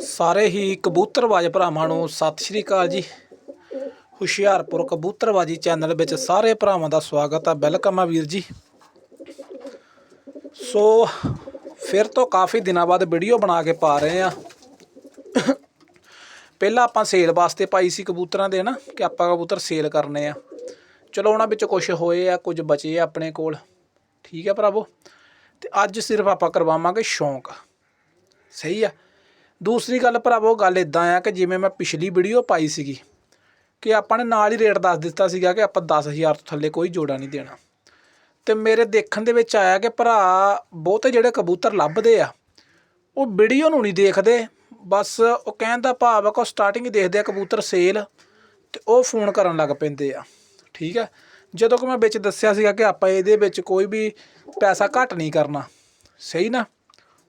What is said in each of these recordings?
ਸਾਰੇ ਹੀ ਕਬੂਤਰਬਾਜ਼ ਭਰਾਵਾਂ ਨੂੰ ਸਤਿ ਸ਼੍ਰੀ ਅਕਾਲ ਜੀ। ਹੁਸ਼ਿਆਰਪੁਰ ਕਬੂਤਰਬਾਜੀ ਚੈਨਲ ਵਿੱਚ ਸਾਰੇ ਭਰਾਵਾਂ ਦਾ ਸਵਾਗਤ ਆ। ਵੈਲਕਮ ਆ ਵੀਰ ਜੀ। ਸੋ, ਫਿਰ ਤੋਂ ਕਾਫੀ ਦਿਨਾਂ ਬਾਅਦ ਵੀਡੀਓ ਬਣਾ ਕੇ ਪਾ ਰਹੇ ਆ। ਪਹਿਲਾਂ ਆਪਾਂ ਸੇਲ ਵਾਸਤੇ ਪਾਈ ਸੀ ਕਬੂਤਰਾਂ ਦੇ ਨਾ, ਕਿ ਆਪਾਂ ਕਬੂਤਰ ਸੇਲ ਕਰਨੇ ਆ। ਚਲੋ, ਉਹਨਾਂ ਵਿੱਚ ਕੁਝ ਹੋਏ ਆ, ਕੁਝ ਬਚੇ ਆ ਆਪਣੇ ਕੋਲ। ਠੀਕ ਹੈ ਭਰਾਵੋ। ਤੇ ਅੱਜ ਸਿਰਫ ਆਪਾਂ ਕਰਵਾਵਾਂਗੇ ਸ਼ੌਂਕ। ਸਹੀ ਆ? ਦੂਸਰੀ ਗੱਲ ਭਰਾਵੋ ਗੱਲ ਇਦਾਂ ਆ ਕਿ ਜਿਵੇਂ ਮੈਂ ਪਿਛਲੀ ਵੀਡੀਓ ਪਾਈ ਸੀਗੀ ਕਿ ਆਪਾਂ ਨੇ ਨਾਲ ਹੀ ਰੇਟ ਦੱਸ ਦਿੱਤਾ ਸੀਗਾ ਕਿ ਆਪਾਂ 10000 ਤੋਂ ਥੱਲੇ ਕੋਈ ਜੋੜਾ ਨਹੀਂ ਦੇਣਾ। ਤੇ ਮੇਰੇ ਦੇਖਣ ਦੇ ਵਿੱਚ ਆਇਆ ਕਿ ਭਰਾ ਬਹੁਤੇ ਜਿਹੜੇ ਕਬੂਤਰ ਲੱਭਦੇ ਆ, ਉਹ ਵੀਡੀਓ ਨੂੰ ਨਹੀਂ ਦੇਖਦੇ। ਬਸ ਉਹ ਕਹਿਣ ਦਾ ਭਾਵ ਆ ਕਿ ਉਹ ਸਟਾਰਟਿੰਗ ਦੇਖਦੇ ਆ ਕਬੂਤਰ ਸੇਲ ਤੇ ਉਹ ਫੋਨ ਕਰਨ ਲੱਗ ਪੈਂਦੇ ਆ। ਠੀਕ ਹੈ ਜਦੋਂ ਕਿ ਮੈਂ ਵਿੱਚ ਦੱਸਿਆ ਸੀਗਾ ਕਿ ਆਪਾਂ ਇਹਦੇ ਵਿੱਚ ਕੋਈ ਵੀ ਪੈਸਾ ਘੱਟ ਨਹੀਂ ਕਰਨਾ। ਸਹੀ ਨਾ?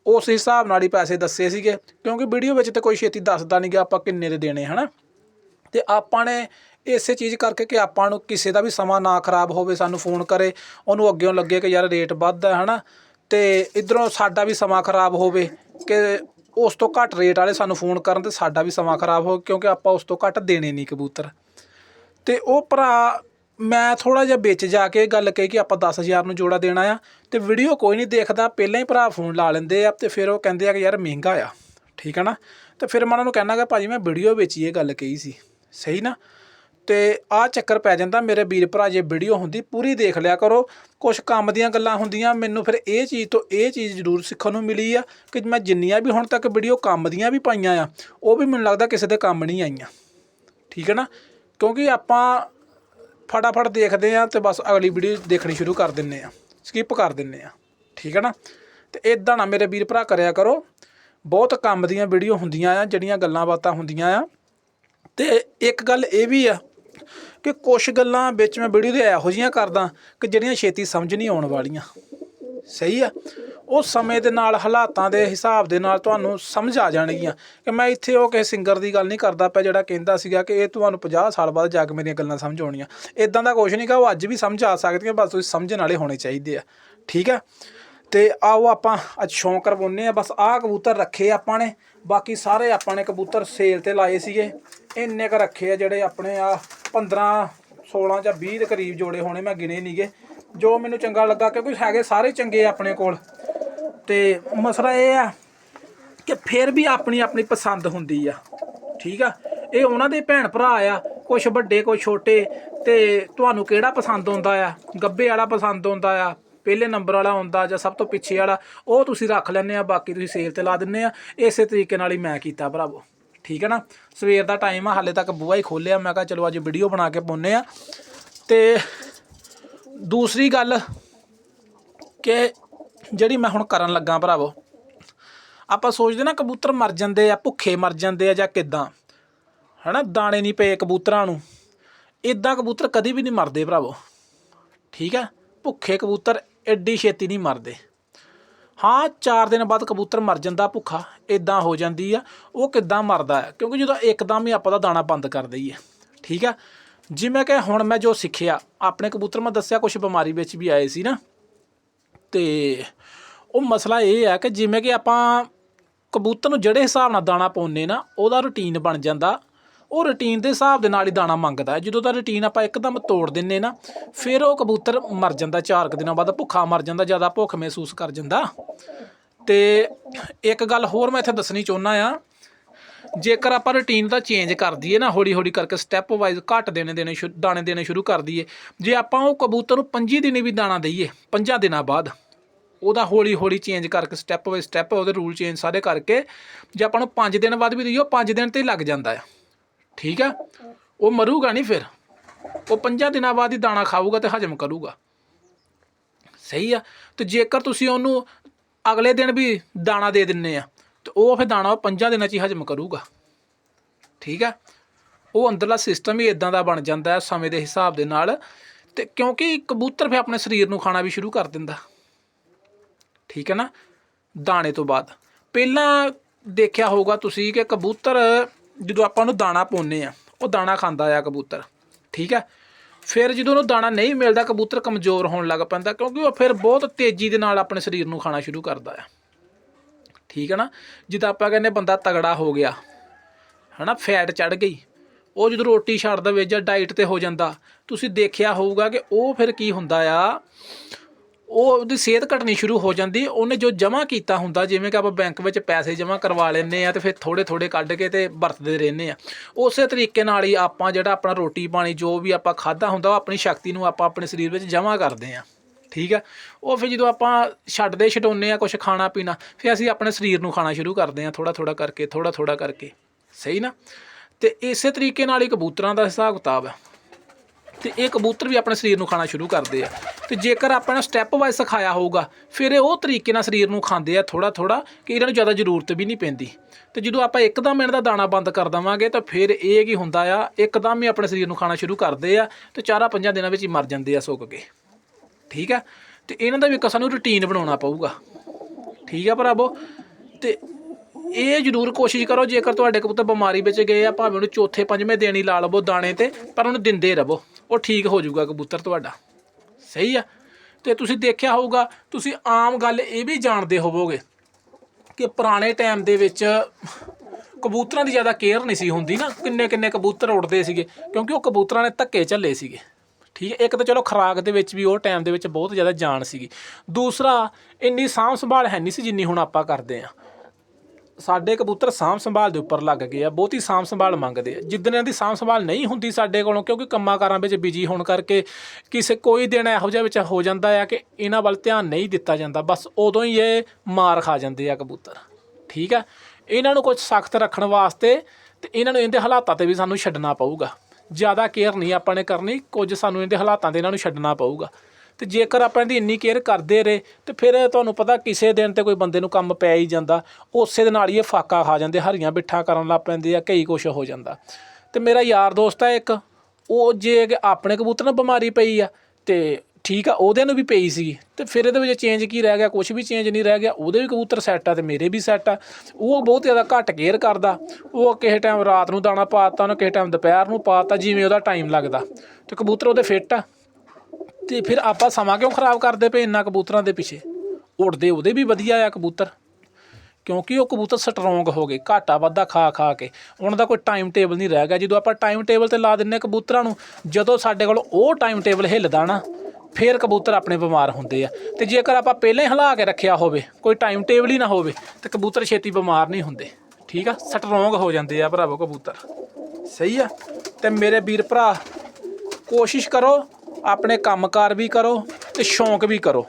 ਉਸ ਹਿਸਾਬ ਨਾਲ ਹੀ ਪੈਸੇ ਦੱਸੇ ਸੀਗੇ, ਕਿਉਂਕਿ ਵੀਡੀਓ ਵਿੱਚ ਤਾਂ ਕੋਈ ਛੇਤੀ ਦੱਸਦਾ ਨਹੀਂ ਗਿਆ ਆਪਾਂ ਕਿੰਨੇ ਦੇ ਦੇਣੇ, ਹਨਾ? ਤੇ ਆਪਾਂ ਨੇ ਇਸੇ ਚੀਜ਼ ਕਰਕੇ ਕਿ ਆਪਾਂ ਨੂੰ ਕਿਸੇ ਦਾ ਵੀ ਸਮਾਂ ਨਾ ਖਰਾਬ ਹੋਵੇ, ਸਾਨੂੰ ਫੋਨ ਕਰੇ, ਉਹਨੂੰ ਅੱਗੇੋਂ ਲੱਗੇ ਕਿ ਯਾਰ ਰੇਟ ਵੱਧ ਹੈ, ਹਨਾ? ਤੇ ਇਧਰੋਂ ਸਾਡਾ ਵੀ ਸਮਾਂ ਖਰਾਬ ਹੋਵੇ ਕਿ ਉਸ ਤੋਂ ਘੱਟ ਰੇਟ ਵਾਲੇ ਸਾਨੂੰ ਫੋਨ ਕਰਨ ਤੇ ਸਾਡਾ ਵੀ ਸਮਾਂ ਖਰਾਬ ਹੋ ਕਿਉਂਕਿ ਆਪਾਂ ਉਸ ਤੋਂ ਘੱਟ ਦੇਣੇ ਨਹੀਂ ਕਬੂਤਰ। ਤੇ ਉਹ ਭਰਾ ਮੈਂ ਥੋੜਾ ਜਿਹਾ ਵਿੱਚ ਜਾ ਕੇ ਗੱਲ ਕਹੀ ਕਿ ਆਪਾਂ 10000 ਨੂੰ ਜੋੜਾ ਦੇਣਾ ਆ ਤੇ ਵੀਡੀਓ ਕੋਈ ਨਹੀਂ ਦੇਖਦਾ, ਪਹਿਲਾਂ ਹੀ ਭਰਾ ਫੋਨ ਲਾ ਲੈਂਦੇ ਆ ਤੇ ਫਿਰ ਉਹ ਕਹਿੰਦੇ ਆ ਕਿ ਯਾਰ ਮਹਿੰਗਾ ਆ, ਠੀਕ ਹੈ ਨਾ? ਤੇ ਫਿਰ ਮੈਂ ਉਹਨਾਂ ਨੂੰ ਕਹਿਣਾ ਕਿ ਭਾਜੀ, ਮੈਂ ਵੀਡੀਓ ਵਿੱਚ ਹੀ ਇਹ ਗੱਲ ਕਹੀ ਸੀ। ਸਹੀ ਨਾ? ਤੇ ਆ ਚੱਕਰ ਪੈ ਜਾਂਦਾ, ਮੇਰੇ ਵੀਰ ਭਰਾ ਜੇ ਵੀਡੀਓ ਹੁੰਦੀ, ਪੂਰੀ ਦੇਖ ਲਿਆ ਕਰੋ। ਕੁਝ ਕੰਮ ਦੀਆਂ ਗੱਲਾਂ ਹੁੰਦੀਆਂ, ਮੈਨੂੰ ਫਿਰ ਇਹ ਚੀਜ਼ ਤੋਂ ਇਹ ਚੀਜ਼ ਜ਼ਰੂਰ ਸਿੱਖਣ ਨੂੰ ਮਿਲੀ ਆ ਕਿ ਮੈਂ ਜਿੰਨੀਆਂ ਵੀ ਹੁਣ ਤੱਕ ਵੀਡੀਓ ਕੰਮ ਦੀਆਂ ਵੀ ਪਾਈਆਂ ਆ, ਉਹ ਵੀ ਮੈਨੂੰ ਲੱਗਦਾ ਕਿਸੇ ਦੇ ਕੰਮ ਨਹੀਂ ਆਈਆਂ। ਠੀਕ ਹੈ ਨਾ? ਕਿਉਂਕਿ ਆਪਾਂ ਫਟਾਫਟ ਦੇਖਦੇ ਆ ਤੇ ਬਸ ਅਗਲੀ ਵੀਡੀਓ ਦੇਖਣੀ ਸ਼ੁਰੂ ਕਰ ਦਿੰਨੇ ਆ ਸਕਿਪ ਕਰ ਦਿੰਨੇ ਆ ਠੀਕ ਹੈ ਨਾ? ਤੇ ਇਦਾਂ ਨਾ ਮੇਰੇ ਵੀਰ ਭਰਾ ਕਰਿਆ ਕਰੋ। ਬਹੁਤ ਕੰਮ ਦੀਆਂ ਵੀਡੀਓ ਹੁੰਦੀਆਂ ਆ, ਜਿਹੜੀਆਂ ਗੱਲਾਂ ਬਾਤਾਂ ਹੁੰਦੀਆਂ ਆ। ਤੇ ਇੱਕ ਗੱਲ ਇਹ ਵੀ ਆ ਕਿ ਕੁਝ ਗੱਲਾਂ ਵਿੱਚ ਮੈਂ ਵੀਡੀਓ ਦੇ ਇਹੋ ਜਿਹੀਆਂ ਕਰਦਾ ਕਿ ਜਿਹੜੀਆਂ ਛੇਤੀ ਸਮਝ ਨਹੀਂ ਆਉਣ ਵਾਲੀਆਂ। ਸਹੀ ਆ? ਉਹ ਸਮੇਂ ਦੇ ਨਾਲ, ਹਾਲਾਤਾਂ ਦੇ ਹਿਸਾਬ ਦੇ ਨਾਲ ਤੁਹਾਨੂੰ ਸਮਝ ਆ ਜਾਣਗੀਆਂ ਕਿ ਮੈਂ ਇੱਥੇ ਉਹ ਕਿਸੇ ਸਿੰਗਰ ਦੀ ਗੱਲ ਨਹੀਂ ਕਰਦਾ ਪਿਆ ਜਿਹੜਾ ਕਹਿੰਦਾ ਸੀਗਾ ਕਿ ਇਹ ਤੁਹਾਨੂੰ 50 ਸਾਲ ਬਾਅਦ ਜਾ ਕੇ ਮੇਰੀਆਂ ਗੱਲਾਂ ਸਮਝ ਆਉਣੀਆਂ। ਇਦਾਂ ਦਾ ਕੁਝ ਨਹੀਂ ਗਾ, ਉਹ ਅੱਜ ਵੀ ਸਮਝ ਆ ਸਕਦੀਆਂ ਬਸ ਤੁਸੀਂ ਸਮਝਣ ਵਾਲੇ ਹੋਣੇ ਚਾਹੀਦੇ ਆ। ਠੀਕ ਆ ਤੇ ਆਓ ਆਪਾਂ ਅੱਜ ਸ਼ੌਂਕ ਕਰਵਾਉਨੇ ਆ ਬਸ ਆਹ ਕਬੂਤਰ ਰੱਖੇ ਆਪਾਂ ਨੇ, ਬਾਕੀ ਸਾਰੇ ਆਪਾਂ ਨੇ ਕਬੂਤਰ ਸੇਲ ਤੇ ਲਾਏ ਸੀਗੇ। ਇੰਨੇ ਕ ਰੱਖੇ ਆ ਜਿਹੜੇ ਆਪਣੇ ਆ 15 16 ਜਾਂ 20 ਦੇ ਕਰੀਬ ਜੋੜੇ ਹੋਣੇ, ਮੈਂ ਗਿਣੇ ਨਹੀਂਗੇ ਜੋ ਮੈਨੂੰ ਚੰਗਾ ਲੱਗਾ, ਕਿਉਂਕਿ ਹੈਗੇ ਸਾਰੇ ਚੰਗੇ ਆਪਣੇ ਕੋਲ। ਤੇ ਮਸਲਾ ਇਹ ਆ ਕਿ ਫਿਰ ਵੀ ਆਪਣੀ ਆਪਣੀ ਪਸੰਦ ਹੁੰਦੀ ਆ। ਠੀਕ ਆ? ਇਹ ਉਹਨਾਂ ਦੇ ਭੈਣ ਭਰਾ ਆ ਕੁਝ ਵੱਡੇ ਕੁਝ ਛੋਟੇ, ਤੇ ਤੁਹਾਨੂੰ ਕਿਹੜਾ ਪਸੰਦ ਆਉਂਦਾ ਆ? ਗੱਬੇ ਵਾਲਾ ਪਸੰਦ ਆਉਂਦਾ ਆ, ਪਹਿਲੇ ਨੰਬਰ ਵਾਲਾ ਹੁੰਦਾ ਜਾਂ ਸਭ ਤੋਂ ਪਿੱਛੇ ਵਾਲਾ, ਉਹ ਤੁਸੀਂ ਰੱਖ ਲੈਂਦੇ ਆ, ਬਾਕੀ ਤੁਸੀਂ ਸੇਲ ਤੇ ਲਾ ਦਿੰਨੇ ਆ। ਇਸੇ ਤਰੀਕੇ ਨਾਲ ਹੀ ਮੈਂ ਕੀਤਾ ਭਰਾਵੋ। ਠੀਕ ਹੈ ਨਾ? ਸਵੇਰ ਦਾ ਟਾਈਮ ਆ, ਹਾਲੇ ਤੱਕ ਬੂਹਾ ਹੀ ਖੋਲਿਆ ਮੈਂ ਕਿਹਾ ਚਲੋ ਅੱਜ ਵੀਡੀਓ ਬਣਾ ਕੇ ਪਾਉਨੇ ਆ। ਤੇ ਦੂਸਰੀ ਗੱਲ ਕਿ ਜਿਹੜੀ ਮੈਂ ਹੁਣ ਕਰਨ ਲੱਗਾ ਭਰਾਵੋ, ਆਪਾਂ ਸੋਚਦੇ ਨਾ ਕਬੂਤਰ ਮਰ ਜਾਂਦੇ ਆ, ਭੁੱਖੇ ਮਰ ਜਾਂਦੇ ਆ ਜਾਂ ਕਿਦਾਂ। ਹਨਾ, ਦਾਣੇ ਨਹੀਂ ਪਏ ਕਬੂਤਰਾਂ ਨੂੰ। ਇਦਾਂ ਕਬੂਤਰ ਕਦੀ ਵੀ ਨਹੀਂ ਮਰਦੇ ਭਰਾਵੋ। ਠੀਕ ਹੈ ਭੁੱਖੇ ਕਬੂਤਰ ਐਡੀ ਛੇਤੀ ਨਹੀਂ ਮਰਦੇ। ਹਾਂ 4 ਦਿਨ ਬਾਅਦ ਕਬੂਤਰ ਮਰ ਜਾਂਦਾ ਭੁੱਖਾ ਇਦਾਂ ਹੋ ਜਾਂਦੀ ਆ, ਉਹ ਕਿੱਦਾਂ ਮਰਦਾ ਹੈ ਕਿਉਂਕਿ ਜਦੋਂ ਇੱਕਦਮ ਹੀ ਆਪਾਂ ਦਾ ਦਾਣਾ ਬੰਦ ਕਰ ਦਈਏ। ਠੀਕ ਆ? ਜਿਵੇਂ ਕਿ ਹੁਣ ਮੈਂ ਜੋ ਸਿੱਖਿਆ, ਆਪਣੇ ਕਬੂਤਰ ਮੈਂ ਦੱਸਿਆ ਕੁਝ ਬਿਮਾਰੀ ਵਿੱਚ ਵੀ ਆਏ ਸੀ ਨਾ। ਤੇ ਉਹ ਮਸਲਾ ਇਹ ਆ ਕਿ ਜਿਵੇਂ ਕਿ ਆਪਾਂ ਕਬੂਤਰ ਨੂੰ ਜਿਹੜੇ ਹਿਸਾਬ ਨਾਲ ਦਾਣਾ ਪਾਉਂਦੇ ਨਾ, ਉਹਦਾ ਰੁਟੀਨ ਬਣ ਜਾਂਦਾ। ਉਹ ਰੁਟੀਨ ਦੇ ਹਿਸਾਬ ਦੇ ਨਾਲ ਹੀ ਦਾਣਾ ਮੰਗਦਾ ਜਦੋਂ ਤਾਂ ਰੁਟੀਨ ਆਪਾਂ ਇੱਕਦਮ ਤੋੜ ਦਿੰਨੇ ਨਾ, ਫਿਰ ਉਹ ਕਬੂਤਰ ਮਰ ਜਾਂਦਾ, ਚਾਰ ਕੁ ਦਿਨਾਂ ਬਾਅਦ ਭੁੱਖਾ ਮਰ ਜਾਂਦਾ, ਜ਼ਿਆਦਾ ਭੁੱਖ ਮਹਿਸੂਸ ਕਰ ਜਾਂਦਾ। ਤੇ ਇੱਕ ਗੱਲ ਹੋਰ ਮੈਂ ਇੱਥੇ ਦੱਸਣੀ ਚਾਹੁੰਦਾ ਆ ਜੇਕਰ ਆਪਾਂ ਰੁਟੀਨ ਦਾ ਚੇਂਜ ਕਰ ਦਈਏ ਨਾ, ਹੌਲੀ ਹੌਲੀ ਕਰਕੇ ਸਟੈਪ ਵਾਈਜ਼ ਘੱਟ ਦੇਣੇ ਦੇਣੇ ਸ਼ੁ- ਦਾਣੇ ਦੇਣੇ ਸ਼ੁਰੂ ਕਰ ਦਈਏ। ਜੇ ਆਪਾਂ ਉਹ ਕਬੂਤਰ ਨੂੰ 25 ਦਿਨੇ ਵੀ ਦਾਣਾ ਦਈਏ 5 ਦਿਨਾਂ ਬਾਅਦ, ਉਹਦਾ ਹੌਲੀ ਹੌਲੀ ਚੇਂਜ ਕਰਕੇ ਸਟੈਪ ਬਾਈ ਸਟੈਪ ਉਹਦੇ ਰੂਲ ਚੇਂਜ ਸਾਰੇ ਕਰਕੇ, ਜੇ ਆਪਾਂ ਨੂੰ 5 ਦਿਨ ਬਾਅਦ ਵੀ ਦਈਏ, ਉਹ 5 ਦਿਨ ਤੇ ਹੀ ਲੱਗ ਜਾਂਦਾ ਆ। ਠੀਕ ਆ? ਉਹ ਮਰੂਗਾ ਨਹੀਂ ਫਿਰ। ਉਹ 5 ਦਿਨਾਂ ਬਾਅਦ ਹੀ ਦਾਣਾ ਖਾਊਗਾ ਤੇ ਹਜਮ ਕਰੂਗਾ। ਸਹੀ ਆ? ਤੇ ਜੇਕਰ ਤੁਸੀਂ ਉਹਨੂੰ ਅਗਲੇ ਦਿਨ ਵੀ ਦਾਣਾ ਦੇ ਦਿੰਨੇ ਆ ਤੇ ਉਹ ਫਿਰ ਦਾਣਾ ਉਹ ਪੰਜਾਂ ਦਿਨਾਂ 'ਚ ਹੀ ਹਜਮ ਕਰੂਗਾ। ਠੀਕ ਆ ਉਹ ਅੰਦਰਲਾ ਸਿਸਟਮ ਹੀ ਇਦਾਂ ਦਾ ਬਣ ਜਾਂਦਾ ਹੈ ਸਮੇਂ ਦੇ ਹਿਸਾਬ ਦੇ ਨਾਲ ਤੇ ਕਿਉਂਕਿ ਕਬੂਤਰ ਫਿਰ ਆਪਣੇ ਸਰੀਰ ਨੂੰ ਖਾਣਾ ਵੀ ਸ਼ੁਰੂ ਕਰ ਦਿੰਦਾ। ਠੀਕ ਹੈ ਨਾ? ਦਾਣੇ ਤੋਂ ਬਾਅਦ। ਪਹਿਲਾਂ ਦੇਖਿਆ ਹੋਊਗਾ ਤੁਸੀਂ ਕਿ ਕਬੂਤਰ ਜਦੋਂ ਆਪਾਂ ਉਹਨੂੰ ਦਾਣਾ ਪਾਉਂਦੇ ਆ ਉਹ ਦਾਣਾ ਖਾਂਦਾ ਆ ਕਬੂਤਰ। ਠੀਕ ਹੈ? ਫਿਰ ਜਦੋਂ ਉਹਨੂੰ ਦਾਣਾ ਨਹੀਂ ਮਿਲਦਾ ਕਬੂਤਰ ਕਮਜ਼ੋਰ ਹੋਣ ਲੱਗ ਪੈਂਦਾ ਕਿਉਂਕਿ ਉਹ ਫਿਰ ਬਹੁਤ ਤੇਜ਼ੀ ਦੇ ਨਾਲ ਆਪਣੇ ਸਰੀਰ ਨੂੰ ਖਾਣਾ ਸ਼ੁਰੂ ਕਰਦਾ ਆ। ਠੀਕ ਹੈ ਨਾ? ਜਿੱਦਾਂ ਆਪਾਂ ਕਹਿੰਦੇ ਬੰਦਾ ਤਗੜਾ ਹੋ ਗਿਆ, ਹਨਾ ਫੈਟ ਚੜ ਗਈ, ਉਹ ਜਦੋਂ ਰੋਟੀ ਛੱਡ ਦੇਵੇ ਜਾਂ ਡਾਈਟ ਤੇ ਹੋ ਜਾਂਦਾ, ਤੁਸੀਂ ਦੇਖਿਆ ਹੋਊਗਾ ਕਿ ਉਹ ਫਿਰ ਕੀ ਹੁੰਦਾ ਆ? ਉਹ ਉਹਦੀ ਸਿਹਤ ਘਟਣੀ ਸ਼ੁਰੂ ਹੋ ਜਾਂਦੀ, ਉਹਨੇ ਜੋ ਜਮ੍ਹਾਂ ਕੀਤਾ ਹੁੰਦਾ, ਜਿਵੇਂ ਕਿ ਆਪਾਂ ਬੈਂਕ ਵਿੱਚ ਪੈਸੇ ਜਮ੍ਹਾਂ ਕਰਵਾ ਲੈਂਦੇ ਆ ਤੇ ਫਿਰ ਥੋੜੇ ਥੋੜੇ ਕੱਢ ਕੇ ਤੇ ਵਰਤਦੇ ਰਹਿੰਦੇ ਆ। ਉਸੇ ਤਰੀਕੇ ਨਾਲ ਹੀ ਆਪਾਂ ਜਿਹੜਾ ਆਪਣਾ ਰੋਟੀ ਪਾਣੀ ਜੋ ਵੀ ਆਪਾਂ ਖਾਦਾ ਹੁੰਦਾ, ਉਹ ਆਪਣੀ ਸ਼ਕਤੀ ਨੂੰ ਆਪਾਂ ਆਪਣੇ ਸਰੀਰ ਵਿੱਚ ਜਮ੍ਹਾਂ ਕਰਦੇ ਆ। ਠੀਕ ਆ ਉਹ ਫਿਰ ਜਦੋਂ ਆਪਾਂ ਛੱਡਦੇ, ਛਡਾਉਂਦੇ ਆ ਕੁਝ ਖਾਣਾ, ਪੀਣਾ, ਫਿਰ ਅਸੀਂ ਆਪਣੇ ਸਰੀਰ ਨੂੰ ਖਾਣਾ ਸ਼ੁਰੂ ਕਰਦੇ ਆ ਥੋੜਾ ਥੋੜਾ ਕਰਕੇ ਥੋੜਾ ਥੋੜਾ ਕਰਕੇ। ਸਹੀ ਨਾ? ਤੇ ਇਸੇ ਤਰੀਕੇ ਨਾਲ ਹੀ ਕਬੂਤਰਾਂ ਦਾ ਹਿਸਾਬ ਕਿਤਾਬ ਆ ਤੇ ਇਹ ਕਬੂਤਰ ਵੀ ਆਪਣੇ ਸਰੀਰ ਨੂੰ ਖਾਣਾ ਸ਼ੁਰੂ ਕਰਦੇ ਆ। ਤੇ ਜੇਕਰ ਆਪਾਂ ਨੇ ਸਟੈਪ ਵਾਈਜ਼ ਸਿਖਾਇਆ ਹੋਊਗਾ, ਫਿਰ ਇਹ ਉਹ ਤਰੀਕੇ ਨਾਲ ਸਰੀਰ ਨੂੰ ਖਾਂਦੇ ਆ ਥੋੜਾ ਥੋੜਾ ਕਿ ਇਹਨਾਂ ਨੂੰ ਜ਼ਿਆਦਾ ਜ਼ਰੂਰਤ ਵੀ ਨਹੀਂ ਪੈਂਦੀ। ਤੇ ਜਦੋਂ ਆਪਾਂ ਇੱਕਦਮ ਇਹਨਾਂ ਦਾ ਦਾਣਾ ਬੰਦ ਕਰ ਦਵਾਂਗੇ, ਤਾਂ ਫਿਰ ਇਹ ਕੀ ਹੁੰਦਾ ਆ, ਇੱਕਦਮ ਹੀ ਆਪਣੇ ਸਰੀਰ ਨੂੰ ਖਾਣਾ ਸ਼ੁਰੂ ਕਰਦੇ ਆ ਤੇ ਚਾਰਾਂ, ਪੰਜਾਂ ਦਿਨਾਂ ਵਿੱਚ ਹੀ ਮਰ ਜਾਂਦੇ ਆ ਸੁੱਕ ਕੇ। ਠੀਕ ਆ ਤੇ ਇਹਨਾਂ ਦਾ ਵੀ ਇੱਕ ਸਾਨੂੰ ਰੁਟੀਨ ਬਣਾਉਣਾ ਪਊਗਾ। ਠੀਕ ਆ ਭਰਾਵੋ? ਤੇ ਇਹ ਜ਼ਰੂਰ ਕੋਸ਼ਿਸ਼ ਕਰੋ, ਜੇਕਰ ਤੁਹਾਡੇ ਕਬੂਤਰ ਬਿਮਾਰੀ ਵਿੱਚ ਗਏ ਆ, ਭਾਵੇਂ ਉਹਨੂੰ ਚੌਥੇ, ਪੰਜਵੇਂ ਦਿਨ ਹੀ ਲਾ ਲਵੋ ਦਾਣੇ ਤੇ, ਪਰ ਉਹਨੂੰ ਦਿੰਦੇ ਰਹੋ। ਉਹ ਠੀਕ ਹੋ ਜਾਊਗਾ ਕਬੂਤਰ ਤੁਹਾਡਾ। ਸਹੀ ਆ? ਤੇ ਤੁਸੀਂ ਦੇਖਿਆ ਹੋਊਗਾ, ਤੁਸੀਂ ਆਮ ਗੱਲ ਇਹ ਵੀ ਜਾਣਦੇ ਹੋਵੋਗੇ ਕਿ ਪੁਰਾਣੇ ਟਾਈਮ ਦੇ ਵਿੱਚ ਕਬੂਤਰਾਂ ਦੀ ਜ਼ਿਆਦਾ ਕੇਅਰ ਨਹੀਂ ਸੀ ਹੁੰਦੀ ਨਾ। ਕਿੰਨੇ ਕਿੰਨੇ ਕਬੂਤਰ ਉੱਡਦੇ ਸੀਗੇ, ਕਿਉਂਕਿ ਉਹ ਕਬੂਤਰਾਂ ਨੇ ਧੱਕੇ ਝੱਲੇ ਸੀਗੇ। ਠੀਕ ਹੈ, ਇੱਕ ਤਾਂ ਚਲੋ ਖੁਰਾਕ ਦੇ ਵਿੱਚ ਵੀ ਉਹ ਟਾਈਮ ਦੇ ਵਿੱਚ ਬਹੁਤ ਜ਼ਿਆਦਾ ਜਾਣ ਸੀਗੀ। ਦੂਸਰਾ, ਇੰਨੀ ਸਾਂਭ ਸੰਭਾਲ ਹੈ ਨਹੀਂ ਸੀ ਜਿੰਨੀ ਹੁਣ ਆਪਾਂ ਕਰਦੇ ਆ ਸਾਡੇ ਕਬੂਤਰ ਸਾਂਭ ਸੰਭਾਲ ਦੇ ਉੱਪਰ ਲੱਗ ਗਏ ਆ, ਬਹੁਤੀ ਸਾਂਭ ਸੰਭਾਲ ਮੰਗਦੇ ਆ। ਜਿੱਦਣ ਇਹਨਾਂ ਦੀ ਸਾਂਭ ਸੰਭਾਲ ਨਹੀਂ ਹੁੰਦੀ ਸਾਡੇ ਕੋਲੋਂ, ਕਿਉਂਕਿ ਕੰਮਾਂ ਕਾਰਾਂ ਵਿੱਚ ਬਿਜ਼ੀ ਹੋਣ ਕਰਕੇ ਕਿਸੇ ਕੋਈ ਦਿਨ ਇਹੋ ਜਿਹਾ ਵਿੱਚ ਹੋ ਜਾਂਦਾ ਆ ਕਿ ਇਹਨਾਂ ਵੱਲ ਧਿਆਨ ਨਹੀਂ ਦਿੱਤਾ ਜਾਂਦਾ। ਬਸ ਉਦੋਂ ਹੀ ਇਹ ਮਾਰ ਖਾ ਜਾਂਦੇ ਆ ਕਬੂਤਰ। ਠੀਕ ਆ ਇਹਨਾਂ ਨੂੰ ਕੁਝ ਸਖਤ ਰੱਖਣ ਵਾਸਤੇ ਤੇ ਇਹਨਾਂ ਨੂੰ ਇਹਦੇ ਹਾਲਾਤਾਂ ਤੇ ਵੀ ਸਾਨੂੰ ਛੱਡਣਾ ਪਊਗਾ। ਜ਼ਿਆਦਾ ਕੇਅਰ ਨਹੀਂ ਆਪਾਂ ਨੇ ਕਰਨੀ, ਕੁਝ ਸਾਨੂੰ ਇਹਦੇ ਹਾਲਾਤਾਂ ਦੇ ਇਹਨਾਂ ਨੂੰ ਛੱਡਣਾ ਪਊਗਾ। ਤੇ ਜੇਕਰ ਆਪਾਂ ਇਹਦੀ ਇੰਨੀ ਕੇਅਰ ਕਰਦੇ ਰਹੇ, ਤੇ ਫਿਰ ਤੁਹਾਨੂੰ ਪਤਾ ਕਿਸੇ ਦਿਨ ਤੇ ਕੋਈ ਬੰਦੇ ਨੂੰ ਕੰਮ ਪੈ ਹੀ ਜਾਂਦਾ। ਉਸੇ ਦੇ ਨਾਲ ਹੀ ਇਹ ਫਾਕਾ ਖਾ ਜਾਂਦੇ, ਹਰੀਆਂ ਬਿੱਠਾਂ ਕਰਨ ਲੱਗ ਪੈਂਦੇ ਆ, ਕਈ ਕੁਛ ਹੋ ਜਾਂਦਾ। ਤੇ ਮੇਰਾ ਯਾਰ ਦੋਸਤ ਹੈ ਇੱਕ, ਉਹ ਜੇ ਆਪਣੇ ਕਬੂਤਰ ਨੂੰ ਬਿਮਾਰੀ ਪਈ ਆ, ਤੇ ਠੀਕ ਆ, ਉਹਦੇ ਨੂੰ ਵੀ ਪਈ ਸੀ ਤੇ ਫਿਰ ਇਹਦੇ ਵਿੱਚ ਚੇਂਜ ਕੀ ਰਹਿ ਗਿਆ? ਕੁਝ ਵੀ ਚੇਂਜ ਨਹੀਂ ਰਹਿ ਗਿਆ। ਉਹਦੇ ਵੀ ਕਬੂਤਰ ਸੈੱਟ ਆ ਤੇ ਮੇਰੇ ਵੀ ਸੈੱਟ ਆ। ਉਹ ਬਹੁਤ ਜ਼ਿਆਦਾ ਘੱਟ ਕੇਅਰ ਕਰਦਾ। ਉਹ ਕਿਸੇ ਟਾਈਮ ਰਾਤ ਨੂੰ ਦਾਣਾ ਪਾਤਾ ਉਹਨੇ ਕਿਸੇ ਟਾਈਮ ਦੁਪਹਿਰ ਨੂੰ ਪਾਤਾ ਜਿਵੇਂ ਉਹਦਾ ਟਾਈਮ ਲੱਗਦਾ। ਤੇ ਕਬੂਤਰ ਉਹਦੇ ਫਿੱਟ ਆ। ਤੇ ਫਿਰ ਆਪਾਂ ਸਮਾਂ ਕਿਉਂ ਖਰਾਬ ਕਰਦੇ ਪਏ ਇੰਨਾ ਕਬੂਤਰਾਂ ਦੇ ਪਿੱਛੇ? ਉੜਦੇ ਉਹਦੇ ਵੀ ਵਧੀਆ ਆ ਕਬੂਤਰ। ਕਿਉਂਕਿ ਉਹ ਕਬੂਤਰ ਸਟਰੋਂਗ ਹੋ ਗਏ, ਘਾਟਾ ਵਾਧਾ ਖਾ ਖਾ ਕੇ। ਉਹਨਾਂ ਦਾ ਕੋਈ ਟਾਈਮ ਟੇਬਲ ਨਹੀਂ ਰਹਿ ਗਿਆ। ਜਦੋਂ ਆਪਾਂ ਟਾਈਮ ਟੇਬਲ ਤੇ ਲਾ ਦਿੰਨੇ ਕਬੂਤਰਾਂ ਨੂੰ, ਜਦੋਂ ਸਾਡੇ ਕੋਲ ਉਹ ਟਾਈਮ ਟੇਬਲ ਹਿੱਲਦਾ ਨਾ ਫਿਰ ਕਬੂਤਰ ਆਪਣੇ ਬਿਮਾਰ ਹੁੰਦੇ ਆ। ਤੇ ਜੇਕਰ ਆਪਾਂ ਪਹਿਲਾਂ ਹੀ ਹਿਲਾ ਕੇ ਰੱਖਿਆ ਹੋਵੇ, ਕੋਈ ਟਾਈਮ ਟੇਬਲ ਹੀ ਨਾ ਹੋਵੇ, ਤੇ ਕਬੂਤਰ ਛੇਤੀ ਬਿਮਾਰ ਨਹੀਂ ਹੁੰਦੇ। ਠੀਕ ਆ? ਸਟਰੋਂਗ ਹੋ ਜਾਂਦੇ ਆ ਭਰਾਵੋ ਕਬੂਤਰ। ਸਹੀ ਆ? ਤੇ ਮੇਰੇ ਵੀਰ ਭਰਾ, ਕੋਸ਼ਿਸ਼ ਕਰੋ, ਆਪਣੇ ਕੰਮਕਾਰ ਵੀ ਕਰੋ ਤੇ ਸ਼ੌਂਕ ਵੀ ਕਰੋ।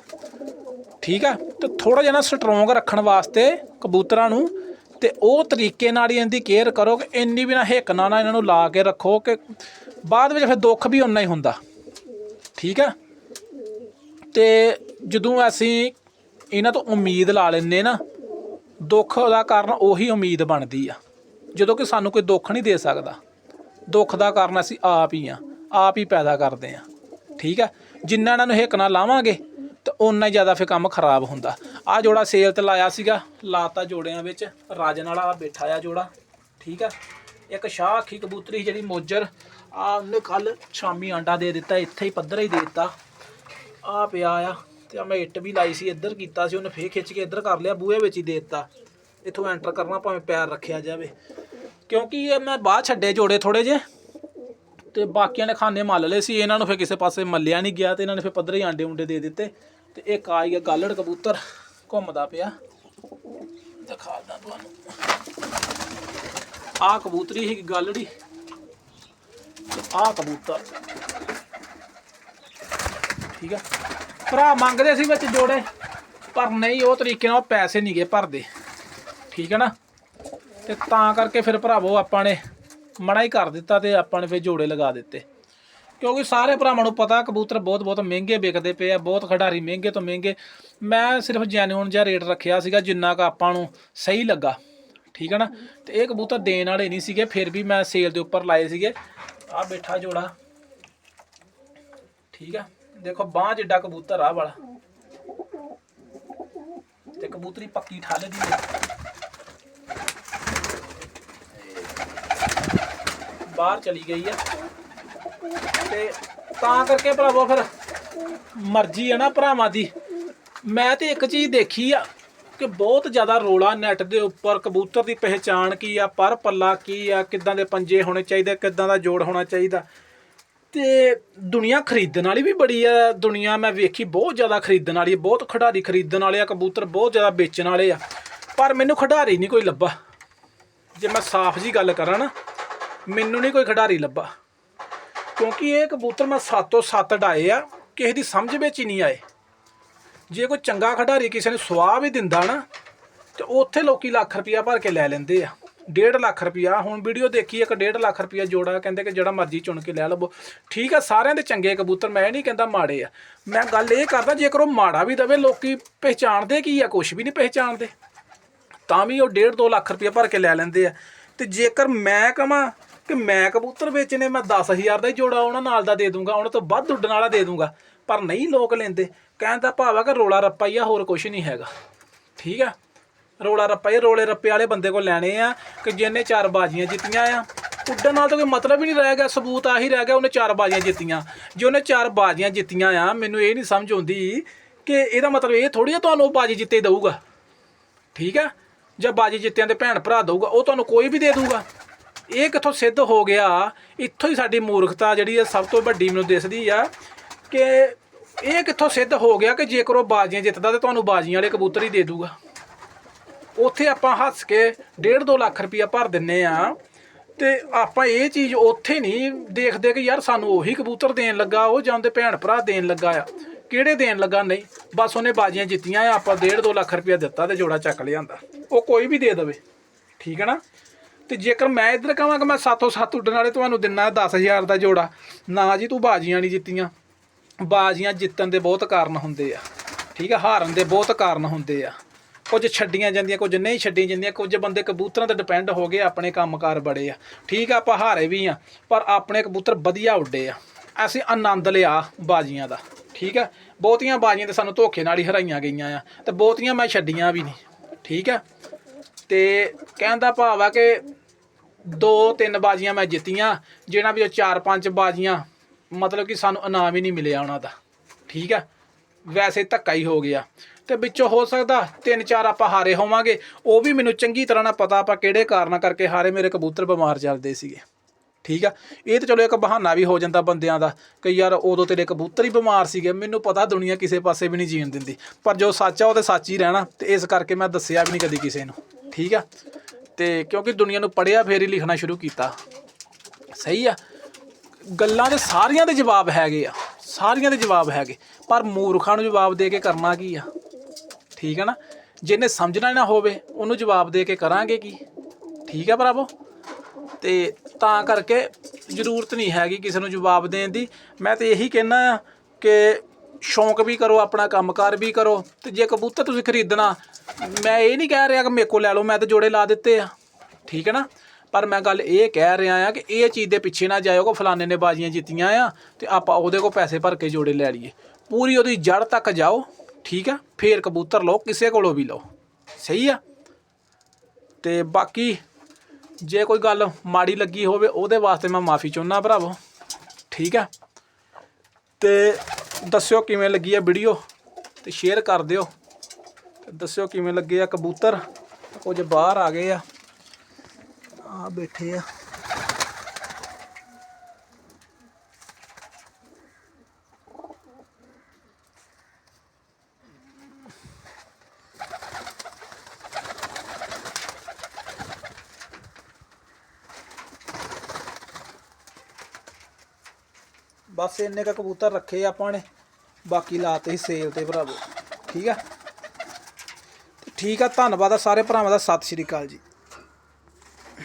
ਠੀਕ ਆ? ਤੇ ਥੋੜਾ ਜਿਹਾ ਨਾ ਸਟਰੋਂਗ ਰੱਖਣ ਵਾਸਤੇ ਕਬੂਤਰਾਂ ਨੂੰ ਤੇ ਉਹ ਤਰੀਕੇ ਨਾਲ ਹੀ ਇਹਦੀ ਕੇਅਰ ਕਰੋ ਕਿ ਇੰਨੀ ਵੀ ਨਾ ਹਿੱਕ ਨਾ ਨਾ ਇਹਨਾਂ ਨੂੰ ਲਾ ਕੇ ਰੱਖੋ ਕਿ ਬਾਅਦ ਵਿੱਚ ਫਿਰ ਦੁੱਖ ਵੀ ਉਨਾ ਹੀ ਹੁੰਦਾ। ਠੀਕ ਆ? ਤੇ ਜਦੋਂ ਅਸੀਂ ਇਹਨਾਂ ਤੋਂ ਉਮੀਦ ਲਾ ਲੈਂਦੇ ਨਾ, ਦੁੱਖ ਦਾ ਕਾਰਨ ਉਹੀ ਉਮੀਦ ਬਣਦੀ ਆ। ਜਦੋਂ ਕਿ ਸਾਨੂੰ ਕੋਈ ਦੁੱਖ ਨਹੀਂ ਦੇ ਸਕਦਾ। ਦੁੱਖ ਦਾ ਕਾਰਨ ਅਸੀਂ ਆਪ ਹੀ ਆ, ਆਪ ਹੀ ਪੈਦਾ ਕਰਦੇ ਆ। ਠੀਕ ਆ? ਜਿੰਨਾ ਇਹਨਾਂ ਨੂੰ ਹਿੱਕ ਨਾਲ ਲਾਵਾਂਗੇ, ਤੇ ਓਨਾ ਹੀ ਜ਼ਿਆਦਾ ਫਿਰ ਕੰਮ ਖਰਾਬ ਹੁੰਦਾ। ਆ ਜੋੜਾ ਸੇਲ ਤੇ ਲਾਇਆ ਸੀਗਾ, ਲਾਤਾ ਜੋੜਿਆਂ ਵਿੱਚ, ਰਾਜਨ ਵਾਲਾ ਆਹ ਬੈਠਾ ਆ ਜੋੜਾ। ਠੀਕ ਆ? ਇੱਕ ਸ਼ਾਹ ਅੱਖੀ ਕਬੂਤਰੀ ਜਿਹੜੀ ਮੋਜਰ, ਆ ਉਹਨੇ ਕੱਲ ਸ਼ਾਮੀ ਆਂਡਾ ਦੇ ਦਿੱਤਾ, ਇੱਥੇ ਹੀ ਪੱਧਰ ਹੀ ਦੇ ਦਿੱਤਾ। ਆ ਪਿਆ ਆ ਤੇ ਆ ਮੈਂ ਇੱਟ ਵੀ ਲਾਈ ਸੀ, ਇੱਧਰ ਕੀਤਾ ਸੀ, ਉਹਨੇ ਫੇਰ ਖਿੱਚ ਕੇ ਇੱਧਰ ਕਰ ਲਿਆ, ਬੂਹੇ ਵਿੱਚ ਹੀ ਦੇ ਦਿੱਤਾ। ਇੱਥੋਂ ਐਂਟਰ ਕਰਨਾ ਭਾਵੇਂ ਪੈਰ ਰੱਖਿਆ ਜਾਵੇ। ਕਿਉਂਕਿ ਇਹ ਮੈਂ ਬਾਹਰ ਛੱਡੇ ਜੋੜੇ ਥੋੜੇ ਜੇ ਤੇ ਬਾਕੀਆਂ ਨੇ ਖਾਨੇ ਮੱਲ ਲਏ ਸੀ, ਇਹਨਾਂ ਨੂੰ ਫਿਰ ਕਿਸੇ ਪਾਸੇ ਮੱਲਿਆ ਨਹੀਂ ਗਿਆ ਤੇ ਇਹਨਾਂ ਨੇ ਫਿਰ ਪੱਧਰੇ ਆਂਡੇ ਉਂਡੇ ਦੇ ਦਿੱਤੇ। ਤੇ ਇੱਕ ਆ ਗਿਆ ਗਾਲੜ ਕਬੂਤਰ, ਘੁੰਮਦਾ ਪਿਆ। ਦਿਖਾਦਾ ਤੁਹਾਨੂੰ। ਆ ਕਬੂਤਰੀ ਸੀ ਗਾਲੜੀ, ਤੇ ਆ ਕਬੂਤਰ। ਠੀਕ ਆ। ਭਰਾ ਮੰਗਦੇ ਸੀ ਵਿੱਚ ਜੋੜੇ, ਪਰ ਨਹੀਂ, ਉਹ ਤਰੀਕੇ ਨਾਲ ਪੈਸੇ ਨਹੀਂ ਗਏ ਭਰਦੇ। ਠੀਕ ਹੈ ਨਾ? ਤੇ ਤਾਂ ਕਰਕੇ ਫਿਰ ਭਰਾਵੋ, ਆਪਾਂ ਨੇ ਮਣਾ ਹੀ ਕਰ ਦਿੱਤਾ ਤੇ ਆਪਾਂ ਨੇ ਫਿਰ ਜੋੜੇ ਲਗਾ ਦਿੱਤੇ। ਕਿਉਂਕਿ ਸਾਰੇ ਭਰਾਵਾਂ ਨੂੰ ਪਤਾ, ਕਬੂਤਰ ਬਹੁਤ ਬਹੁਤ ਮਹਿੰਗੇ ਵਿਕਦੇ ਪਏ ਆ, ਬਹੁਤ ਖਿਡਾਰੀ ਮਹਿੰਗੇ ਤੋਂ ਮਹਿੰਗੇ। ਮੈਂ ਸਿਰਫ ਜੈਨੂਨ ਜਿਹਾ ਰੇਟ ਰੱਖਿਆ ਸੀਗਾ, ਜਿੰਨਾ ਕ ਆਪਾਂ ਨੂੰ ਸਹੀ ਲੱਗਾ। ਠੀਕ ਹੈ ਨਾ? ਤੇ ਇਹ ਕਬੂਤਰ ਦੇਣ ਵਾਲੇ ਨਹੀਂ ਸੀਗੇ, ਫਿਰ ਵੀ ਮੈਂ ਸੇਲ ਦੇ ਉੱਪਰ ਲਾਏ ਸੀਗੇ। ਆ ਬੈਠਾ ਜੋੜਾ। ਠੀਕ ਆ? ਦੇਖੋ, ਬਾਹ ਜਿੱਡਾ ਕਬੂਤਰ ਆ ਵਾਲਾ। ਤੇ ਕਬੂਤਰੀ ਪੱਕੀ ਠੱਲ ਦੀ ਬਾਹਰ ਚਲੀ ਗਈ ਆ। ਤੇ ਤਾਂ ਕਰਕੇ ਭਰਾਵੋ ਫਿਰ ਮਰਜ਼ੀ ਆ ਨਾ ਭਰਾਵਾਂ ਦੀ। ਮੈਂ ਤੇ ਇੱਕ ਚੀਜ਼ ਦੇਖੀ ਆ ਕਿ ਬਹੁਤ ਜ਼ਿਆਦਾ ਰੋਲਾ ਨੈਟ ਦੇ ਉੱਪਰ ਕਬੂਤਰ ਦੀ ਪਹਿਚਾਣ ਕੀ ਆ, ਪਰ ਪੱਲਾ ਕੀ ਆ, ਕਿੱਦਾਂ ਦੇ ਪੰਜੇ ਹੋਣੇ ਚਾਹੀਦੇ, ਕਿੱਦਾਂ ਦਾ ਜੋੜ ਹੋਣਾ ਚਾਹੀਦਾ। ਤੇ ਦੁਨੀਆ ਖਰੀਦਣ ਵਾਲੀ ਵੀ ਬੜੀ ਆ। ਦੁਨੀਆ ਮੈਂ ਵੇਖੀ ਬਹੁਤ ਜ਼ਿਆਦਾ ਖਰੀਦਣ ਵਾਲੀ ਹੈ ਬਹੁਤ ਖਿਡਾਰੀ ਖਰੀਦਣ ਵਾਲੇ ਆ, ਕਬੂਤਰ ਬਹੁਤ ਜ਼ਿਆਦਾ ਵੇਚਣ ਵਾਲੇ ਆ। ਪਰ ਮੈਨੂੰ ਖਿਡਾਰੀ ਨਹੀਂ ਕੋਈ ਲੱਭਾ। ਜੇ ਮੈਂ ਸਾਫ਼ ਜੀ ਗੱਲ ਕਰਾਂ ਨਾ, ਮੈਨੂੰ ਨਹੀਂ ਕੋਈ ਖਿਡਾਰੀ ਲੱਭਾ। ਕਿਉਂਕਿ ਇਹ ਕਬੂਤਰ ਮੈਂ ਸੱਤੋਂ ਸੱਤ ਡਾਏ ਆ, ਕਿਸੇ ਦੀ ਸਮਝ ਵਿੱਚ ਹੀ ਨਹੀਂ ਆਏ। ਜੇ ਕੋਈ ਚੰਗਾ ਖਿਡਾਰੀ ਕਿਸੇ ਨੂੰ ਸਵਾਹ ਵੀ ਦਿੰਦਾ ਨਾ, ਤੇ ਉੱਥੇ ਲੋਕੀ ਲੱਖ ਰੁਪਇਆ ਭਰ ਕੇ ਲੈ ਲੈਂਦੇ ਆ। 1.5 ਲੱਖ ਰੁਪਿਆ ਹੁਣ ਵੀਡੀਓ ਦੇਖੀ, ਇੱਕ 1.5 ਲੱਖ ਰੁਪਿਆ ਜੋੜਾ, ਕਹਿੰਦੇ ਕਿ ਜਿਹੜਾ ਮਰਜ਼ੀ ਚੁਣ ਕੇ ਲੈ ਲਵੋ। ਠੀਕ ਆ, ਸਾਰਿਆਂ ਦੇ ਚੰਗੇ ਕਬੂਤਰ, ਮੈਂ ਇਹ ਨਹੀਂ ਕਹਿੰਦਾ ਮਾੜੇ ਆ। ਮੈਂ ਗੱਲ ਇਹ ਕਰਦਾ, ਜੇਕਰ ਉਹ ਮਾੜਾ ਵੀ ਦਵੇ, ਲੋਕੀ ਪਹਿਚਾਣਦੇ ਕੀ ਆ ਕੁਝ ਵੀ ਨਹੀਂ ਪਹਿਚਾਣਦੇ। ਤਾਂ ਵੀ ਉਹ 1.5 2 ਲੱਖ ਰੁਪਏ ਭਰ ਕੇ ਲੈ ਲੈਂਦੇ ਆ। ਤੇ ਜੇਕਰ ਮੈਂ ਕਹਾਂ ਕਿ ਮੈਂ ਕਬੂਤਰ ਵੇਚਨੇ ਮੈਂ 10000 ਦਾ ਹੀ ਜੋੜਾ ਉਹਨਾਂ ਨਾਲ ਦਾ ਦੇ ਦੂੰਗਾ, ਉਹਨਾਂ ਤੋਂ ਵੱਧ ਉੱਡਣ ਵਾਲਾ ਦੇ ਦੂੰਗਾ, ਪਰ ਨਹੀਂ ਲੋਕ ਲੈਂਦੇ। ਕਹਿੰਦਾ ਦਾ ਕਿ ਰੋਲਾ ਰੱਪਾ ਹੀ ਆ, ਹੋਰ ਕੁਝ ਨਹੀਂ ਹੈਗਾ। ਠੀਕ ਆ? ਰੋਲਾ ਰੱਪਾ ਹੀ ਰੋਲੇ ਰੱਪੇ ਵਾਲੇ ਬੰਦੇ ਕੋਲ ਲੈਣੇ ਆ ਕਿ ਜਿਹਨੇ ਚਾਰ ਬਾਜ਼ੀਆਂ ਜਿੱਤੀਆਂ ਆ। ਉੱਡਣ ਨਾਲ ਤਾਂ ਕੋਈ ਮਤਲਬ ਹੀ ਨਹੀਂ ਰਹਿ ਗਿਆ, ਸਬੂਤ ਆਹੀ ਰਹਿ ਗਿਆ ਉਹਨੇ ਚਾਰ ਬਾਜ਼ੀਆਂ ਜਿੱਤੀਆਂ। ਜੇ ਉਹਨੇ ਚਾਰ ਬਾਜ਼ੀਆਂ ਜਿੱਤੀਆਂ ਆ, ਮੈਨੂੰ ਇਹ ਨਹੀਂ ਸਮਝ ਆਉਂਦੀ ਕਿ ਇਹਦਾ ਮਤਲਬ ਇਹ ਥੋੜੀ ਆ ਤੁਹਾਨੂੰ ਉਹ ਬਾਜ਼ੀ ਜਿੱਤੇ ਦਊਗਾ। ਠੀਕ ਆ? ਜਾਂ ਬਾਜੀ ਜਿੱਤਿਆਂ ਦੇ ਭੈਣ ਭਰਾ ਦਊਗਾ, ਉਹ ਤੁਹਾਨੂੰ ਕੋਈ ਵੀ ਦੇ ਦਊਗਾ। ਇਹ ਕਿੱਥੋਂ ਸਿੱਧ ਹੋ ਗਿਆ? ਇੱਥੋਂ ਹੀ ਸਾਡੀ ਮੂਰਖਤਾ ਜਿਹੜੀ ਆ ਸਭ ਤੋਂ ਵੱਡੀ ਮੈਨੂੰ ਦਿਸਦੀ ਆ ਕਿ ਇਹ ਕਿੱਥੋਂ ਸਿੱਧ ਹੋ ਗਿਆ ਕਿ ਜੇਕਰ ਉਹ ਬਾਜ਼ੀਆਂ ਜਿੱਤਦਾ ਤੇ ਤੁਹਾਨੂੰ ਬਾਜ਼ੀਆਂ ਵਾਲੇ ਕਬੂਤਰ ਹੀ ਦੇ ਦੂਗਾ ਉੱਥੇ ਆਪਾਂ ਹੱਸ ਕੇ 1.5 2 ਲੱਖ ਰੁਪਇਆ ਭਰ ਦਿੰਨੇ ਆ। ਤੇ ਆਪਾਂ ਇਹ ਚੀਜ਼ ਉੱਥੇ ਨਹੀਂ ਦੇਖਦੇ ਕਿ ਯਾਰ ਸਾਨੂੰ ਉਹੀ ਕਬੂਤਰ ਦੇਣ ਲੱਗਾ, ਉਹ ਜਾਂ ਉਹਦੇ ਭੈਣ ਭਰਾ ਦੇਣ ਲੱਗਾ ਆ। ਕਿਹੜੇ ਦੇਣ ਲੱਗਾ ਨਹੀਂ? ਬਸ ਉਹਨੇ ਬਾਜ਼ੀਆਂ ਜਿੱਤੀਆਂ ਆ, ਆਪਾਂ 1.5 2 ਲੱਖ ਰੁਪਇਆ ਦਿੱਤਾ ਤੇ ਜੋੜਾ ਚੱਕ ਲਿਆਂਦਾ। ਉਹ ਕੋਈ ਵੀ ਦੇ ਦੇਵੇ। ਠੀਕ ਹੈ ਨਾ? ਤੇ ਜੇਕਰ ਮੈਂ ਇੱਧਰ ਕਹਾਂ ਕਿ ਮੈਂ ਸਾਥੋਂ ਸੱਤ ਉੱਡਣ ਵਾਲੇ ਤੁਹਾਨੂੰ ਦਿੰਨਾ 10000 ਦਾ ਜੋੜਾ, ਨਾ ਜੀ ਤੂੰ ਬਾਜ਼ੀਆਂ ਨਹੀਂ ਜਿੱਤੀਆਂ। ਬਾਜ਼ੀਆਂ ਜਿੱਤਣ ਦੇ ਬਹੁਤ ਕਾਰਨ ਹੁੰਦੇ ਆ। ਠੀਕ ਆ? ਹਾਰਨ ਦੇ ਬਹੁਤ ਕਾਰਨ ਹੁੰਦੇ ਆ। ਕੁਝ ਛੱਡੀਆਂ ਜਾਂਦੀਆਂ, ਕੁਝ ਨਹੀਂ ਛੱਡੀਆਂ ਜਾਂਦੀਆਂ, ਕੁਝ ਬੰਦੇ ਕਬੂਤਰਾਂ ਤੇ ਡਿਪੈਂਡ ਹੋ ਗਏ, ਆਪਣੇ ਕੰਮਕਾਰ ਬੜੇ ਆ। ਠੀਕ ਆ, ਆਪਾਂ ਹਾਰੇ ਵੀ ਆ, ਪਰ ਆਪਣੇ ਕਬੂਤਰ ਵਧੀਆ ਉੱਡੇ ਆ। ਅਸੀਂ ਆਨੰਦ ਲਿਆ ਬਾਜ਼ੀਆਂ ਦਾ, ਠੀਕ ਆ? ਬਹੁਤੀਆਂ ਬਾਜ਼ੀਆਂ ਤੇ ਸਾਨੂੰ ਧੋਖੇ ਨਾਲ ਹੀ ਹਰਾਈਆਂ ਗਈਆਂ ਆ, ਤੇ ਬਹੁਤੀਆਂ ਮੈਂ ਛੱਡੀਆਂ ਵੀ ਨਹੀਂ, ਠੀਕ ਆ? ਤੇ ਕਹਿਣ ਦਾ ਭਾਵ ਆ ਕਿ ਦੋ ਤਿੰਨ ਬਾਜ਼ੀਆਂ ਮੈਂ ਜਿੱਤੀਆਂ, ਜਿਹੜਾ ਵੀ ਉਹ ਚਾਰ ਪੰਜ ਬਾਜ਼ੀਆਂ, ਮਤਲਬ ਕਿ ਸਾਨੂੰ ਇਨਾਮ ਹੀ ਨਹੀਂ ਮਿਲਿਆ ਉਹਨਾਂ ਦਾ, ਠੀਕ ਆ? ਵੈਸੇ ਧੱਕਾ ਹੀ ਹੋ ਗਿਆ। ਤੇ ਵਿੱਚੋਂ ਹੋ ਸਕਦਾ ਤਿੰਨ ਚਾਰ ਆਪਾਂ ਹਾਰੇ ਹੋਵਾਂਗੇ। ਉਹ ਵੀ ਮੈਨੂੰ ਚੰਗੀ ਤਰ੍ਹਾਂ ਨਾਲ ਪਤਾ ਆਪਾਂ ਕਿਹੜੇ ਕਾਰਨਾਂ ਕਰਕੇ ਹਾਰੇ। ਮੇਰੇ ਕਬੂਤਰ ਬਿਮਾਰ ਚੱਲਦੇ ਸੀਗੇ। ਠੀਕ ਆ? ਇਹ ਤਾਂ ਚਲੋ ਇੱਕ ਬਹਾਨਾ ਵੀ ਹੋ ਜਾਂਦਾ ਬੰਦਿਆਂ ਦਾ ਕਿ ਯਾਰ ਉਦੋਂ ਤੇਰੇ ਕਬੂਤਰ ਹੀ ਬਿਮਾਰ ਸੀਗੇ। ਮੈਨੂੰ ਪਤਾ ਦੁਨੀਆ ਕਿਸੇ ਪਾਸੇ ਵੀ ਨਹੀਂ ਜੀਣ ਦਿੰਦੀ। ਪਰ ਜੋ ਸੱਚ ਆ, ਉਹ ਤੇ ਸੱਚ ਹੀ ਰਹਿਣਾ। ਤੇ ਇਸ ਕਰਕੇ ਮੈਂ ਦੱਸਿਆ ਵੀ ਨਹੀਂ ਕਦੀ ਕਿਸੇ ਨੂੰ। ਠੀਕ ਆ? ਤੇ ਕਿਉਂਕਿ ਦੁਨੀਆ ਨੂੰ ਪੜਿਆ ਫੇਰ ਹੀ ਲਿਖਣਾ ਸ਼ੁਰੂ ਕੀਤਾ। ਸਹੀ ਆ? ਗੱਲਾਂ ਦੇ ਸਾਰੀਆਂ ਦੇ ਜਵਾਬ ਹੈਗੇ ਆ। ਸਾਰੀਆਂ ਦੇ ਜਵਾਬ ਹੈਗੇ। ਪਰ ਮੂਰਖਾਂ ਨੂੰ ਜਵਾਬ ਦੇ ਕੇ ਕਰਨਾ ਕੀ ਆ? ਠੀਕ ਹੈ ਨਾ? ਜਿਹਨੇ ਸਮਝਣਾ ਨਾ ਹੋਵੇ, ਉਹਨੂੰ ਜਵਾਬ ਦੇ ਕੇ ਕਰਾਂਗੇ ਕੀ? ਠੀਕ ਹੈ ਭਰਾਵੋ? ਤੇ ਤਾਂ ਕਰਕੇ ਜ਼ਰੂਰਤ ਨਹੀਂ ਹੈਗੀ ਕਿਸੇ ਨੂੰ ਜਵਾਬ ਦੇਣ ਦੀ। ਮੈਂ ਤੇ ਇਹੀ ਕਹਿਣਾ ਆ ਕਿ ਸ਼ੌਂਕ ਵੀ ਕਰੋ, ਆਪਣਾ ਕੰਮਕਾਰ ਵੀ ਕਰੋ। ਤੇ ਜੇ ਕਬੂਤਰ ਤੁਸੀਂ ਖਰੀਦਣਾ, ਮੈਂ ਇਹ ਨਹੀਂ ਕਹਿ ਰਿਹਾ ਕਿ ਮੇਰੇ ਕੋਲ ਲੈ ਲਓ, ਮੈਂ ਤੇ ਜੋੜੇ ਲਾ ਦਿੱਤੇ ਆ। ਠੀਕ ਹੈ ਨਾ? ਪਰ ਮੈਂ ਗੱਲ ਇਹ ਕਹਿ ਰਿਹਾ ਆ ਕਿ ਇਹ ਚੀਜ਼ ਦੇ ਪਿੱਛੇ ਨਾ ਜਾਇਓ ਕੋ ਫਲਾਣੇ ਨੇ ਬਾਜ਼ੀਆਂ ਜਿੱਤੀਆਂ ਆ ਤੇ ਆਪਾਂ ਉਹਦੇ ਕੋ ਪੈਸੇ ਭਰ ਕੇ ਜੋੜੇ ਲੈ ਲਈਏ। ਪੂਰੀ ਉਹਦੀ ਜੜ ਤੱਕ ਜਾਓ। ਠੀਕ ਆ, ਫੇਰ ਕਬੂਤਰ ਲਓ, ਕਿਸੇ ਕੋਲੋਂ ਵੀ ਲਓ। ਸਹੀ ਆ? ਤੇ ਬਾਕੀ ਜੇ ਕੋਈ ਗੱਲ ਮਾੜੀ ਲੱਗੀ ਹੋਵੇ, ਉਹਦੇ ਵਾਸਤੇ ਮੈਂ ਮਾਫੀ ਚਾਹੁੰਦਾ ਭਰਾਵੋ। ਠੀਕ ਆ? ਤੇ ਦੱਸਿਓ ਕਿਵੇਂ ਲੱਗੀ ਆ ਵੀਡੀਓ ਤੇ ਸ਼ੇਅਰ ਕਰ ਦਿਓ। ਤੇ ਦੱਸਿਓ ਕਿਵੇਂ ਲੱਗੇ ਆ ਕਬੂਤਰ। ਕੁਝ ਬਾਹਰ ਆ ਗਏ ਆ। ਆ ਬੈਠੇ ਆ। ਬਸ ਇੰਨੇ ਕ ਕਬੂਤਰ ਰੱਖੇ ਆਪਾਂ ਨੇ, ਬਾਕੀ ਲਾਤੇ ਸੀ ਸੇਲ ਤੇ ਭਰਾਵੋ, ਠੀਕ ਆ? ਠੀਕ ਆ, ਧੰਨਵਾਦ ਆ ਸਾਰੇ ਭਰਾਵਾਂ ਦਾ, ਸਤਿ ਸ਼੍ਰੀ ਅਕਾਲ ਜੀ।